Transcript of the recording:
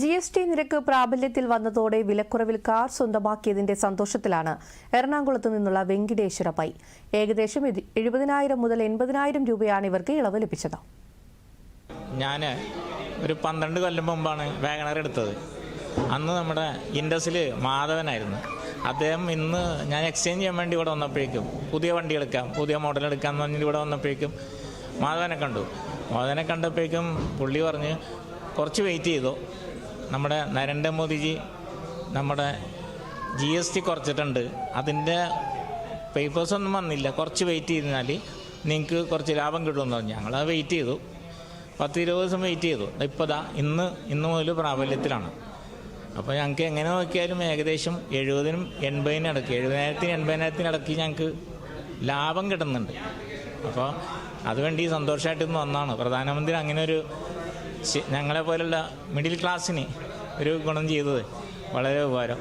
G S T നിരക്ക് പ്രാബല്യത്തിൽ വന്നതോടെ വിലക്കുറവിൽ കാർ സ്വന്തമാക്കിയതിന്റെ സന്തോഷത്തിലാണ് എറണാകുളത്ത് നിന്നുള്ള വെങ്കിടേശ്വര പൈ. ഏകദേശം എഴുപതിനായിരം മുതൽ എൺപതിനായിരം രൂപയാണ് ഇവർക്ക് ഇളവ് ലഭിച്ചത്. ഞാൻ ഒരു പന്ത്രണ്ട് കൊല്ലം മുമ്പാണ് വാഗണർ എടുത്തത്. അന്ന് നമ്മുടെ ഇൻഡസിൽ മാധവനായിരുന്നു. അദ്ദേഹം ഇന്ന് ഞാൻ എക്സ്ചേഞ്ച് ചെയ്യാൻ വേണ്ടി ഇവിടെ വന്നപ്പോഴേക്കും പുതിയ വണ്ടി എടുക്കാം പുതിയ മോഡൽ എടുക്കാം എന്ന് പറഞ്ഞിട്ട് ഇവിടെ വന്നപ്പോഴേക്കും മാധവനെ കണ്ടു. മാധവനെ കണ്ടപ്പോഴേക്കും പുള്ളി പറഞ്ഞ് കുറച്ച് വെയിറ്റ് ചെയ്തു. നമ്മുടെ നരേന്ദ്രമോദിജി നമ്മുടെ ജി എസ് ടി കുറച്ചിട്ടുണ്ട്. അതിന്റെ പേപ്പേഴ്സൊന്നും വന്നില്ല. കുറച്ച് വെയിറ്റ് ചെയ്താൽ നിങ്ങൾക്ക് കുറച്ച് ലാഭം കിട്ടുമെന്ന് പറഞ്ഞു. ഞങ്ങൾ അത് വെയിറ്റ് ചെയ്തു. പത്ത് ഇരുപത് ദിവസം വെയിറ്റ് ചെയ്തു. ഇപ്പോൾ ദാ ഇന്ന് ഇന്ന് മുതൽ പ്രാബല്യത്തിലാണ്. അപ്പോൾ ഞങ്ങൾക്ക് എങ്ങനെ നോക്കിയാലും ഏകദേശം എഴുപതിനും എൺപതിനും ഇടയ്ക്ക് എഴുപതിനായിരത്തിന് എൺപതിനായിരത്തിന് ഇടയ്ക്ക് ഞങ്ങൾക്ക് ലാഭം കിട്ടുന്നുണ്ട്. അപ്പോൾ അതുവേണ്ടി സന്തോഷമായിട്ടൊന്നും ഒന്നാണ് പ്രധാനമന്ത്രി അങ്ങനെ ഒരു ഞങ്ങളെ പോലുള്ള മിഡിൽ ക്ലാസ്സിന് ഒരു ഗുണം ചെയ്തത് വളരെ ഉപകാരം.